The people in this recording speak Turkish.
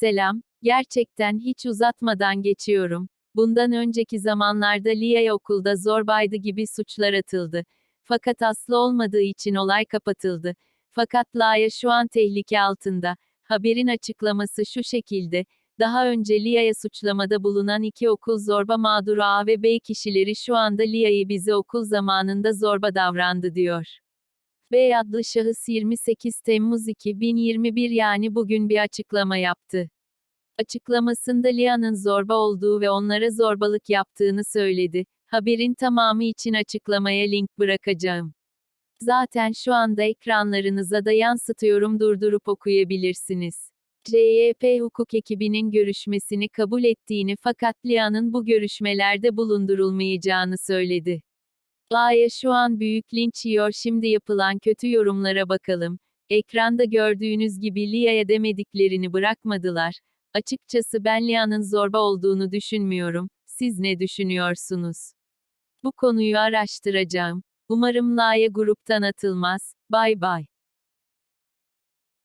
Selam, gerçekten hiç uzatmadan geçiyorum. Bundan önceki zamanlarda Lia'ya okulda zorbaydı gibi suçlar atıldı. Fakat aslı olmadığı için olay kapatıldı. Fakat Laya şu an tehlike altında. Haberin açıklaması şu şekilde. Daha önce Lia'ya suçlamada bulunan iki okul zorba mağduru A ve B kişileri şu anda Lia'yı bize okul zamanında zorba davrandı diyor. B adlı şahıs 28 Temmuz 2021 yani bugün bir açıklama yaptı. Açıklamasında Lia'nın zorba olduğu ve onlara zorbalık yaptığını söyledi. Haberin tamamı için açıklamaya link bırakacağım. Zaten şu anda ekranlarınıza da yansıtıyorum durdurup okuyabilirsiniz. CYP hukuk ekibinin görüşmesini kabul ettiğini fakat Lia'nın bu görüşmelerde bulundurulmayacağını söyledi. La'ya şu an büyük linç yiyor şimdi yapılan kötü yorumlara bakalım. Ekranda gördüğünüz gibi Lia'ya demediklerini bırakmadılar. Açıkçası ben Lia'nın zorba olduğunu düşünmüyorum. Siz ne düşünüyorsunuz? Bu konuyu araştıracağım. Umarım La'ya gruptan atılmaz. Bay bay.